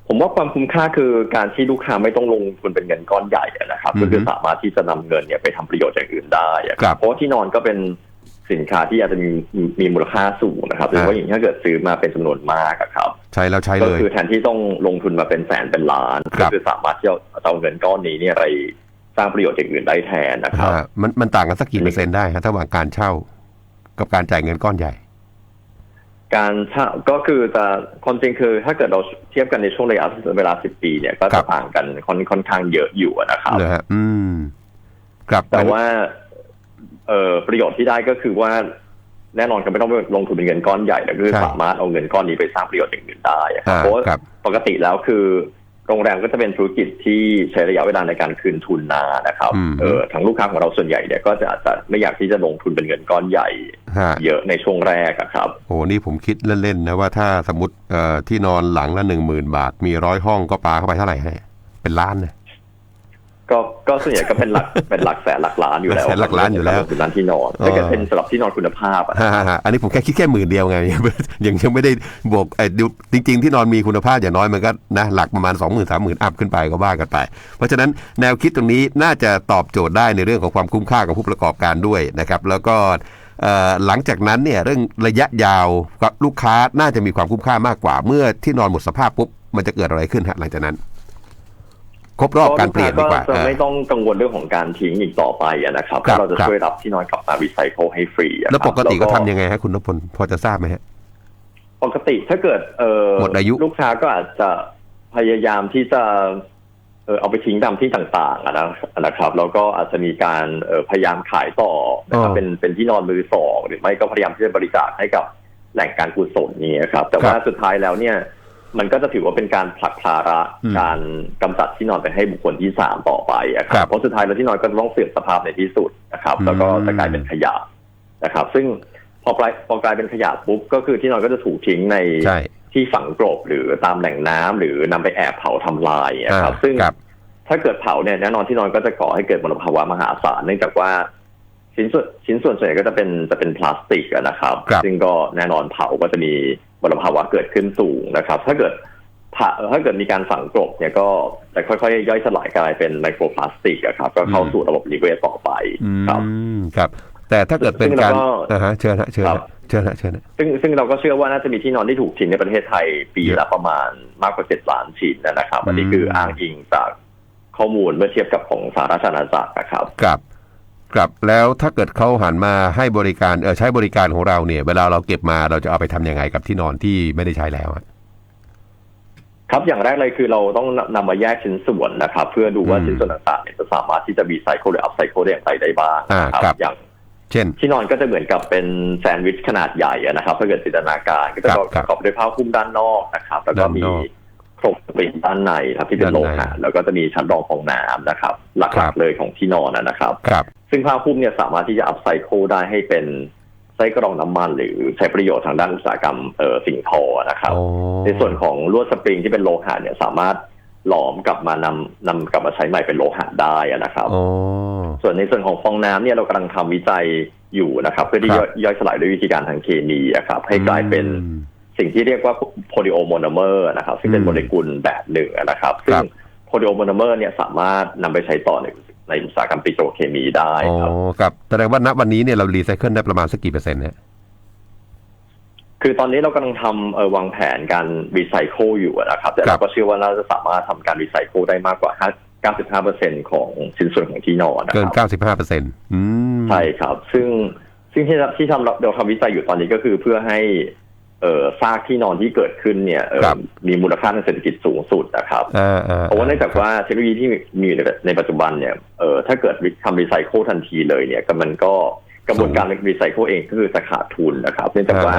[SPEAKER 2] ผมว่าความคุ้มค่าคือการที่ลูกค้าไม่ต้องลงทุนเป็นเงินก้อนใหญ่อะนะครับ
[SPEAKER 1] อือฮึ
[SPEAKER 2] ก็คือสามารถที่จะนำเงินเนี่ยไปทำประโยชน์อย่างอื่นได้อะ
[SPEAKER 1] ครับ
[SPEAKER 2] เพราะว่าที่นอนก็เป็นสินค้าที่อาจจะมีมีมีมูลค่าสูงนะครับโดยเฉพาะอย่างถ้าเกิดซื้อมาเป็นจำนวนมากอะครับ
[SPEAKER 1] ใช้แล้วใช้
[SPEAKER 2] ก็
[SPEAKER 1] เลย
[SPEAKER 2] คือแทนที่ต้องลงทุนมาเป็นแสนเป็นล้าน
[SPEAKER 1] ครั
[SPEAKER 2] ก็
[SPEAKER 1] บ
[SPEAKER 2] คือสามารถที่จะเอาเงินก้อนนี้เนี่ยไปสร้างประโยชน์อย่างอื่นได้แทนนะครับ
[SPEAKER 1] อ่ามันมันต่างกันสักกี่เปอร์เซ็นต์ได้ครับระหว่างการเช่า กับการจ่ายเงินก้อนใหญ่
[SPEAKER 2] การเช่าก็คือจะความจริงคือถ้าเกิดเราเทียบกันในช่วงระยะเวลา10ปีเนี่ยก็
[SPEAKER 1] ครั
[SPEAKER 2] จะ
[SPEAKER 1] บ
[SPEAKER 2] ต่างกันค่อนค่อนข้างเยอะอยู่อะนะครับ
[SPEAKER 1] เลยฮะอืมครับ
[SPEAKER 2] แต่ว่าเอ่อประโยชน์ที่ได้ก็คือว่าแน่นอนก็ไม่ต้องลงทุนเป็นเงินก้อนใหญ่แต่คือสามารถเอาเงินก้อนนี้ไปสร้างประโยชน์อย่างอื่นได้อะครับ
[SPEAKER 1] อ่า
[SPEAKER 2] เพราะว่า
[SPEAKER 1] ครับ
[SPEAKER 2] ปกติแล้วคือ โรงแรมก็จะเป็นธุรกิจที่ใช้ระยะเวลาในการคืนทุนนานนะครับ
[SPEAKER 1] อืม
[SPEAKER 2] เออทางลูกค้าของเราส่วนใหญ่เนี่ยก็จะอาจจะไม่อยากที่จะลงทุนเป็นเงินก้อนใหญ่
[SPEAKER 1] ฮะ
[SPEAKER 2] เยอะในช่วงแรกอะครับ
[SPEAKER 1] โอ้นี่ผมคิดเล่นๆนะว่าถ้าสมมติเอ่อที่นอนหลังละหนึ่งหมื่นบาท มีร้อยห้องก็ปาเข้าไปเท่าไหร่ฮะเป็นล้านนะ
[SPEAKER 2] ก็ก็ส่วนใหญ่ก็เป็นหลักเป็นหลักแสนหลักล้านอยู่แล้ว
[SPEAKER 1] หลักแสนหลักล้านอยู่แล้ว
[SPEAKER 2] เป็นร้านที่นอนถ้าเกิดเป็นสำหรับที่นอนคุณภาพอะ
[SPEAKER 1] ฮ่าฮ่าฮ่าอันนี้ผมแค่คิดแค่หมื่นเดียวไงยังยังไม่ได้บวกไอ้ดูจริง ๆ ที่นอนมีคุณภาพอย่างน้อยมันก็นะหลักประมาณ 2 0 0 0 0 3 0 0 0 0อัพขึ้นไปก็ว่ากันไป เพราะฉะนั้นแนวคิดตรงนี้น่าจะตอบโจทย์ได้ในเรื่องของความคุ้มค่ากับผู้ประกอบการด้วยนะครับแล้วก็เอ่อหลังจากนั้นเนี่ยเรื่องระยะยาวกับลูกค้าน่าจะมีความคุ้มค่ามากกว่า เมื่อที่นอนหมดสภาพปุ๊บมันจะเกิดอะไรขึ้นฮะหลังจากนั้น ครบรอบการเปลี่ยนดีกว่า
[SPEAKER 2] จะไม่ต้องกังวลเรื่องของการทิ้งอีกต่อไปอะนะครับ
[SPEAKER 1] ครับ
[SPEAKER 2] เราจะ
[SPEAKER 1] ครับ
[SPEAKER 2] ช่วยรับที่นอนกลับมารีไซเคิลให้ฟรีอะ
[SPEAKER 1] แล้วปกติ
[SPEAKER 2] ค
[SPEAKER 1] ก็
[SPEAKER 2] รับ
[SPEAKER 1] ทำยังไงฮะคุณนพพลพอจะทราบไหมฮะ
[SPEAKER 2] ปกติถ้าเกิดเออ
[SPEAKER 1] หมดอายุ
[SPEAKER 2] ลูกค้าก็อาจจะพยายามที่จะเออเอาไปทิ้งตามที่ต่างๆอะนะนะครับ แล้วก็อาจจะมีการเออพยายามขายต่อนะครับเป็นเป็นที่นอนมือสองหรือไม่ก็พยายามที่จะบริจาคให้กับแหล่งการกุศลนี่ครับ แต่ว่า
[SPEAKER 1] ครับ
[SPEAKER 2] สุดท้ายแล้วเนี่ย มันก็จะถือว่าเป็นการผลักภาระ
[SPEAKER 1] อืม
[SPEAKER 2] การกำจัดที่นอนไปให้บุคคลที่สามต่อไปอะค
[SPEAKER 1] ครั
[SPEAKER 2] รับบเพราะสุดท้ายแล้วที่นอนก็ต้องเสื่อมสภาพในที่สุดนะครับ แล้วก็
[SPEAKER 1] อืม
[SPEAKER 2] จะกลายเป็นขยะนะครับ ซึ่งพอกลายพอกลายเป็นขยะปุ๊บก็คือที่นอนก็จะถูกทิ้งใน
[SPEAKER 1] ใช่
[SPEAKER 2] ที่ฝังกลบหรือตามแหล่งน้ำหรือนำไปแอบเผาทำลายอะครับ
[SPEAKER 1] อ่า
[SPEAKER 2] ซึ่ง
[SPEAKER 1] ครับ
[SPEAKER 2] ถ้าเกิดเผาเนี่ยแน่นอนที่นอนก็จะก่อให้เกิดมลภาวะมหาศาลเนื่องจากว่าชิ้นส่วนชิ้นส่วนส่วนใหญ่ก็จะเป็นจะเป็นพลาสติกอะนะครับ
[SPEAKER 1] ครับ
[SPEAKER 2] ซึ่งก็แน่นอนเผาก็จะมี มลภาวะเกิดขึ้นสูงนะครับ ถ้าเกิดผ่าเอ่อถ้าเกิดมีการฝังกลบเนี่ยก็จะค่อยๆ ย่อยสลายกลายเป็นไมโครพลาสติกอะครับ ก็เข้า
[SPEAKER 1] อืม
[SPEAKER 2] สู่ระบบนิเวศต่อไป
[SPEAKER 1] อื
[SPEAKER 2] ครับ
[SPEAKER 1] มครับ แต่ถ้าเกิดเป็นการ
[SPEAKER 2] ซึ่งเราก็
[SPEAKER 1] อ่าฮะเชิญฮะเชิญ
[SPEAKER 2] ครั
[SPEAKER 1] ฮะ
[SPEAKER 2] บ
[SPEAKER 1] เชิญฮะเชิญฮะ
[SPEAKER 2] ซึ่งซึ่งเราก็เชื่อว่าน่าจะมีที่นอนที่ถูกทิ้งในประเทศไทยปี
[SPEAKER 1] เย
[SPEAKER 2] ละ
[SPEAKER 1] อะ
[SPEAKER 2] ประมาณมากกว่าเจ็ดล้านชิ้นนะครับอันนี้
[SPEAKER 1] อืม
[SPEAKER 2] คืออ้างอิงจากข้อมูลเมื่อเทียบกับของสหราชอาณาจักรนะครับ
[SPEAKER 1] ครับ ครับแล้วถ้าเกิดเขาหันมาให้บริการเออใช้บริการของเราเนี่ย เวลาเราเก็บมาเราจะเอาไปทำยังไงกับที่นอนที่ไม่ได้ใช้แล้วอะ
[SPEAKER 2] ครับอย่างแรกเลยคือเราต้องนำมาแยกชิ้นส่วนนะครับ เพื่อดูว่า
[SPEAKER 1] อืม
[SPEAKER 2] ชิ้นส่วนต่างๆเนี่ยจะสามารถที่จะรีไซเคิลหรืออัพไซเคิลได้อย่างไรได้บ้าง
[SPEAKER 1] อ่า
[SPEAKER 2] นะครับอย่าง
[SPEAKER 1] เช่น
[SPEAKER 2] ที่นอนก็จะเหมือนกับเป็นแซนด์วิชขนาดใหญ่อะนะครับถ้าเกิดจินตนาการก็จะ
[SPEAKER 1] ครับ
[SPEAKER 2] ประกอบด้วยผ้าคลุมด้านนอกนะครับ แล้วก็
[SPEAKER 1] ด้าน
[SPEAKER 2] มี
[SPEAKER 1] นอก
[SPEAKER 2] โครงสปริงด้านในครับที่เป็น
[SPEAKER 1] ด้าน
[SPEAKER 2] โล
[SPEAKER 1] ใน
[SPEAKER 2] หะแล้วก็จะมีชั้นรองฟองน้ำนะครับห
[SPEAKER 1] ครั
[SPEAKER 2] ลัก
[SPEAKER 1] บ
[SPEAKER 2] ๆเลยของที่นอนอะนะครับ
[SPEAKER 1] ครับ
[SPEAKER 2] ซึ่งผ้าคลุมเนี่ยสามารถที่จะอัพไซเคิลได้ให้เป็นไส้กรองน้ำมันหรือใช้ประโยชน์ทางด้านอุตสาหกรรมเอ่อสิ่งทอนะครับ
[SPEAKER 1] โอ้
[SPEAKER 2] ในส่วนของลวดสปริงที่เป็นโลหะเนี่ยสามารถหลอมกลับมานำนำกลับมาใช้ใหม่เป็นโลหะได้อะนะครับ
[SPEAKER 1] โอ้
[SPEAKER 2] ส่วนในส่วนของฟองน้ำเนี่ยเรากำลังทำวิจัยอยู่นะครับ เพื่อที่
[SPEAKER 1] ครั
[SPEAKER 2] ย่
[SPEAKER 1] บ
[SPEAKER 2] อยย่อยสลายด้วยวิธีการทางเคมีอะครับให้กลายเป็น
[SPEAKER 1] อืม
[SPEAKER 2] สิ่งที่เรียกว่าโพลิโอโมโนเมอร์นะครับ ซึ่งเป็น
[SPEAKER 1] อืม
[SPEAKER 2] โมเลกุลแบบหนึ่งอะนะครับซึ่
[SPEAKER 1] ครั
[SPEAKER 2] ง
[SPEAKER 1] บ
[SPEAKER 2] โพลิโอโมโนเมอร์เนี่ยสามารถนำไปใช้ต่อในในอุตสาหกรรมปิโตรเคมีได้
[SPEAKER 1] โอ้
[SPEAKER 2] ครับ
[SPEAKER 1] ครับแสดงว่าณวันนี้เนี่ยเรารีไซเคิลได้ประมาณสักกี่เปอร์เซ็นต์เนี่ย
[SPEAKER 2] คือตอนนี้เรากำลังทำเอ่อวางแผนการรีไซเคิลอยู่อะนะครับ แต่
[SPEAKER 1] ครั
[SPEAKER 2] เรา
[SPEAKER 1] บ
[SPEAKER 2] ก็เชื่อว่าเราจะสามารถทำการรีไซเคิลได้มากกว่า95%ของชิ้นส่วนของที่นอนนะ
[SPEAKER 1] เกิ
[SPEAKER 2] คนรับ
[SPEAKER 1] เก้าสิบห้าเปอร์เซ็นต์อืม
[SPEAKER 2] ใช่ครับ ซึ่งซึ่งที่ที่ทำเราทำวิจัยอยู่ตอนนี้ก็คือเพื่อให้ เอ่อซากที่นอนที่เกิดขึ้นเนี่ยเอ่อ
[SPEAKER 1] ครับ
[SPEAKER 2] มีมูลค่าทางเศรษฐกิจสูงสุดนะครับ
[SPEAKER 1] อ่าอ่า
[SPEAKER 2] เพราะว่าเนื่องจากว่าเทคโนโลยีที่มีอยู่ในในปัจจุบันเนี่ยเอ่อถ้าเกิดทำรีไซเคิลทันทีเลยเนี่ยก็มันก็กระบวนการรีไซเคิลเองก็คือจะขาดทุนนะครับ เนื่องจากว่า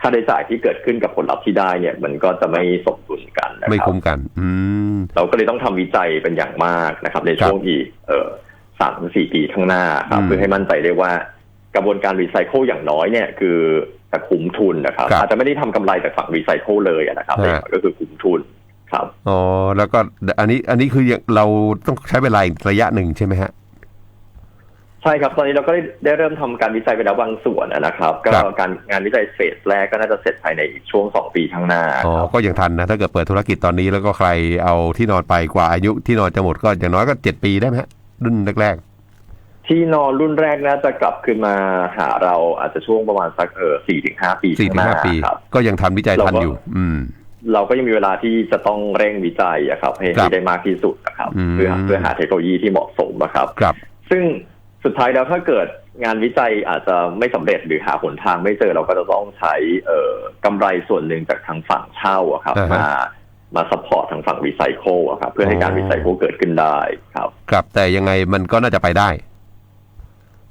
[SPEAKER 2] ค่าใช้จ่ายที่เกิดขึ้นกับผลลัพธ์ที่ได้เนี่ย มันก็จะไม่สมดุลกันนะ
[SPEAKER 1] ไม่
[SPEAKER 2] ครับ
[SPEAKER 1] คุ้มกัน อืม
[SPEAKER 2] เราก็เลยต้องทำวิจัยเป็นอย่างมากนะครับ ใน
[SPEAKER 1] ครับ
[SPEAKER 2] ช่วงอีกเอ่อสามสี่ปีข้างหน้าครับ
[SPEAKER 1] อืม
[SPEAKER 2] เพื่อให้มั่นใจได้ว่ากระบวนการรีไซเคิลอย่างน้อยเนี่ย คือ จะคุ้มทุนนะครับ
[SPEAKER 1] ครับ
[SPEAKER 2] อาจจะไม่ได้ทำกำไรจากฝั่งรีไซเคิลเลยอะนะครับ
[SPEAKER 1] ฮะ
[SPEAKER 2] แต่อย่างน้อยก็คือคุ้มทุนครับ
[SPEAKER 1] อ๋อแล้วก็อันนี้อันนี้คือยังเราต้องใช้เวลาอีกระยะหนึ่งใช่ไหมฮะ
[SPEAKER 2] ใช่ครับตอนนี้เราก็ได้ได้เริ่มทำการวิจัยไปแล้วบางส่วนอะนะครับ ก็
[SPEAKER 1] ครับ
[SPEAKER 2] การงานวิจัยเฟสแรกก็น่าจะเสร็จภายในช่วงสองปีข้างหน้า
[SPEAKER 1] อ๋อ
[SPEAKER 2] ครับ
[SPEAKER 1] ก็ยังทันนะ ถ้าเกิดเปิดธุรกิจตอนนี้แล้วก็ใครเอาที่นอนไปกว่าอายุที่นอนจะหมดก็อย่างน้อยก็เจ็ดปีได้ไหมฮะรุ่นแรก
[SPEAKER 2] ที่นอนรุ่นแรกน่าจะกลับคืนมาหาเราอาจจะช่วงประมาณสักเออสี่ถึงห้าปี
[SPEAKER 1] ๆสี่ถึ
[SPEAKER 2] ข้าง
[SPEAKER 1] ง
[SPEAKER 2] ห
[SPEAKER 1] ห้า
[SPEAKER 2] น้า
[SPEAKER 1] ปี
[SPEAKER 2] ครับ
[SPEAKER 1] ก็ยังทำวิจัยทัน
[SPEAKER 2] เราก็
[SPEAKER 1] อยู่ อืม
[SPEAKER 2] เราก็ยังมีเวลาที่จะต้องเร่งวิจัยอะครับ ให้
[SPEAKER 1] ครับ
[SPEAKER 2] ให้ได้มากที่สุดนะครับ
[SPEAKER 1] อืม
[SPEAKER 2] เพื่อเพื่อหาเทคโนโลยีที่เหมาะสมนะครับ
[SPEAKER 1] ครับ
[SPEAKER 2] ซึ่งสุดท้ายแล้วถ้าเกิดงานวิจัยอาจจะไม่สำเร็จหรือหาหนทางไม่เจอเราก็จะต้องใช้เอ่อกำไรส่วนหนึ่งจากทางฝั่งเช่าอะครับ
[SPEAKER 1] อ่าฮะ
[SPEAKER 2] มามาซัพพอร์ตทางฝั่งรีไซเคิลอะครับเพื่อให้การ
[SPEAKER 1] อ๋อ
[SPEAKER 2] รีไซเคิลเกิดขึ้นได้ครับ
[SPEAKER 1] ครับแต่ยังไงมันก็น่าจะไปได้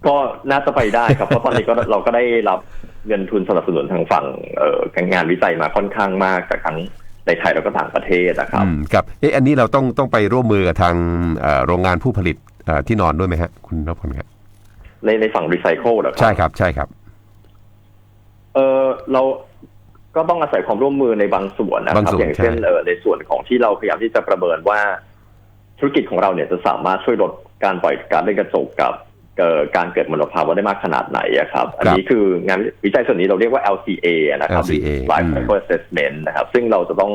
[SPEAKER 2] ก็น่าจะไปได้ครับ เพราะตอนนี้ก็เราก็ได้รับเงินทุนสนับสนุนทางฝั่งเอ่องานวิจัยมาค่อนข้างมากจากทั้งในไทยแล้วก็ต่างประเทศนะครับ
[SPEAKER 1] อืมครับเอ๊ะอันนี้เราต้องต้องไปร่วมมือกับทางเอ่อโรงงานผู้ผลิตเอ่อที่นอนด้วยไหมฮะ คุณนพพลครับ
[SPEAKER 2] ในในฝั่งรีไซเคิลเหรอครับ
[SPEAKER 1] ใช่ครับใช่ครับ
[SPEAKER 2] เออเราก็ต้องอาศัยความร่วมมือในบางส่วนนะค
[SPEAKER 1] บาง
[SPEAKER 2] รับ
[SPEAKER 1] ส่วน
[SPEAKER 2] อย่างเช่น
[SPEAKER 1] ใช่
[SPEAKER 2] เออในส่วนของที่เราพยายามที่จะประเมินว่าธุรกิจของเราเนี่ยจะสามารถช่วยลดการปล่อยก๊าซเรือนกระจกกับเอ่อ การเกิดมลภาวะได้มากขนาดไหนอะครับ อันนี้คืองานวิจัยส่วนนี้เราเรียกว่า LCA นะครับ
[SPEAKER 1] LCA
[SPEAKER 2] Life
[SPEAKER 1] อืม
[SPEAKER 2] Cycle Assessment นะครับ ซึ่งเราจะต้อง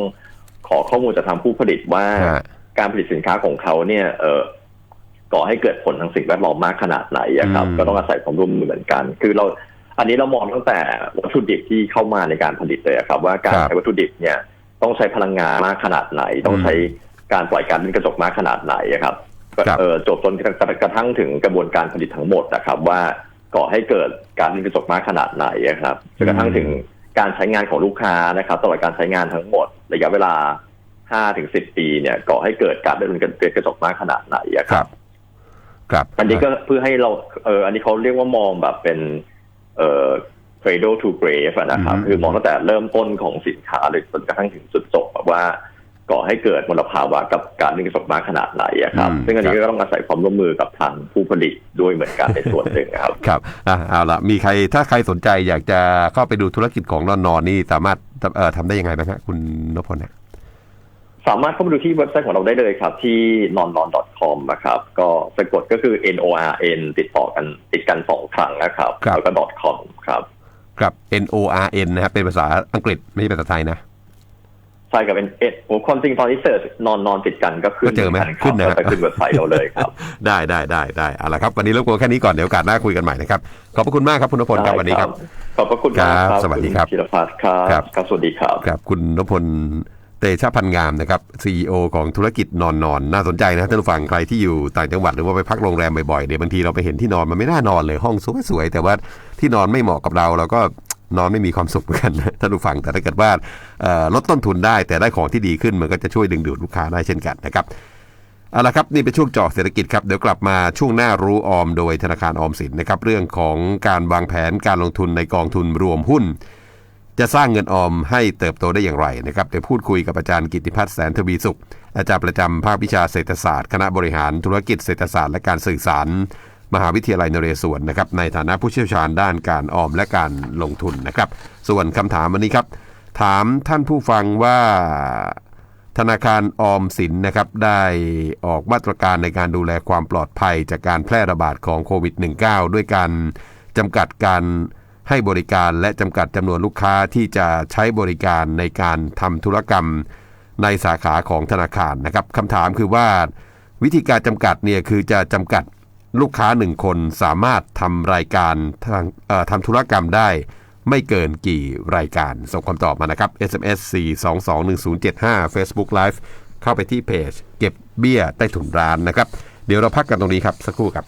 [SPEAKER 2] ขอข้อมูลจากทางผู้ผลิตว่า
[SPEAKER 1] ฮะ
[SPEAKER 2] การผลิตสินค้าของเขาเนี่ยเออก่อให้เกิดผลทางสิ่งแวดล้อมมากขนาดไหนอะครับ
[SPEAKER 1] อืม
[SPEAKER 2] ก็ต้องอาศัยความร่วมมือเหมือนกัน คือเราอันนี้เรามองตั้งแต่วัตถุดิบที่เข้ามาในการผลิตเลยอะครับ ว่าการใช้วัตถุดิบเนี่ยต้องใช้พลังงานมากขนาดไหน ต้องใช้การปล่อยก๊าซเรือนกระจกมากขนาดไหนอะครับ
[SPEAKER 1] ครับ
[SPEAKER 2] เออ จบจนกระทั่งถึงกระบวนการผลิตทั้งหมดนะครับ ว่าก่อให้เกิดการเรือนกระจกมากขนาดไหนอะครับจนกระทั่งถึงการใช้งานของลูกค้านะครับตลอดการใช้งานทั้งหมดระยะเวลา5ถึง10ปีเนี่ยก่อให้เกิดการเรือนกระจกมากขนาดไหนอะ
[SPEAKER 1] ค
[SPEAKER 2] ค
[SPEAKER 1] รั
[SPEAKER 2] รับ
[SPEAKER 1] บครับ
[SPEAKER 2] อันนี้ก็เพื่อให้เราเอออันนี้เขาเรียกว่ามองแบบเป็น เอ่อ cradle to grave อะนะครับ
[SPEAKER 1] อืม
[SPEAKER 2] คือมองตั้งแต่เริ่มต้นของสินค้าเลยจนกระทั่งถึงจุดจบแบบว่า ก่อให้เกิดมลภาวะกับการเรือนกระจกมากขนาดไหนอะครับ
[SPEAKER 1] อืม
[SPEAKER 2] ซึ่งอันนี้
[SPEAKER 1] ครับ
[SPEAKER 2] ก็ต้องอาศัยความร่วมมือกับทางผู้ผลิตด้วยเหมือนกันในส่วนหนึ่งนะครับ
[SPEAKER 1] ครับอะเอาละมีใครถ้าใครสนใจอยากจะเข้าไปดูธุรกิจของนอนนอนนี่สามารถเอ่อทำได้ยังไงบ้างฮะคุณนพพลเนี่ย
[SPEAKER 2] สามารถเข้าไปดูที่เว็บไซต์ของเราได้เลยครับ ที่ non non com นะครับ ก็สะกดก็คือ n o r n ติดต่อกันติดกันสองครั้งนะครับ
[SPEAKER 1] ครับ
[SPEAKER 2] แล้วก็ com ครับ
[SPEAKER 1] ครับ N O R N นะครับเป็นภาษาอังกฤษไม่ใช่ภาษาไทยนะ
[SPEAKER 2] ช่กับเป็นเอ็ดโอ้ความจริงตอนนี้เสิร์ชนอนนอนติดกันก็ขึ้น
[SPEAKER 1] ก็เจอไหม
[SPEAKER 2] ครับ
[SPEAKER 1] ขึ้นนะฮะ
[SPEAKER 2] ก็ไปขึ้นเว็บไซต์เราเลยครับ
[SPEAKER 1] ได้ได้ได้ได้เอาละครับ วันนี้รบกวนแค่นี้ก่อนเดี๋ยวโอกาสหน้าคุยกันใหม่นะครับ ขอบพระคุณมากครับคุณนพพลครับวันนี้ครับ
[SPEAKER 2] ขอบพระคุณมาก
[SPEAKER 1] ครับ
[SPEAKER 2] ครับ
[SPEAKER 1] สวัสดีครับ
[SPEAKER 2] ณธีรพัฒน์ครับ
[SPEAKER 1] ครับ
[SPEAKER 2] ครับสวัสดีครับ
[SPEAKER 1] ครับคุณนพพลเตชะพันงามนะครับ CEO ของธุรกิจนอนนอนน่าสนใจนะท่านผู้ฟังใครที่อยู่ต่างจังหวัดหรือว่าไปพักโรงแรมบ่อยๆเดี๋ยวบางทีเราไปเห็นที่นอนมันไม่น่านอนเลยห้องสวยๆแต่ว่าที่นอนไม่เหมาะกับเราเราก็ นอนไม่มีความสุขเหมือนกันท่านผู้ฟังแต่ถ้าเกิดว่าลดต้นทุนได้แต่ได้ของที่ดีขึ้นมันก็จะช่วยดึงดูดลูกค้าได้เช่นกันนะครับเอาละครับนี่เป็นช่วงจาะเศรษฐกิจครับเดี๋ยวกลับมาช่วงหน้ารู้ออมโดยธนาคารออมสินนะครับเรื่องของการวางแผนการลงทุนในกองทุนรวมหุ้น จะสร้างเงินออมให้เติบโตได้อย่างไรนะครับเดี๋ยวพูดคุยกับอาจารย์กิติพัฒน์แสนทวีสุข อาจารย์ประจำภาควิชาเศรษฐศาสตร์ คณะบริหารธุรกิจเศรษฐศาสตร์และการสื่อสาร มหาวิทยาลัยนเรศวรนะครับในฐานะผู้เชี่ยวชาญด้านการออมและการลงทุนนะครับ ส่วนคำถามวันนี้ครับ ถามท่านผู้ฟังว่าธนาคารออมสินนะครับได้ออกมาตรการในการดูแลความปลอดภัยจากการแพร่ระบาดของโควิด -19 ด้วยการจำกัดการให้บริการและจำกัดจำนวนลูกค้าที่จะใช้บริการในการทำธุรกรรมในสาขาของธนาคารนะครับคำถามคือว่า วิธีการจำกัดเนี่ยคือจะจำกัด ลูกค้าหนึ่งคนสามารถทำรายการทางทำธุรกรรมได้ ไม่เกินกี่รายการ ส่งคำตอบมานะครับ SMS 4221075 Facebook Live เข้าไปที่เพจ เก็บเบี้ยใต้ถุนร้านนะครับ เดี๋ยวเราพักกันตรงนี้ครับ สักครู่ครับ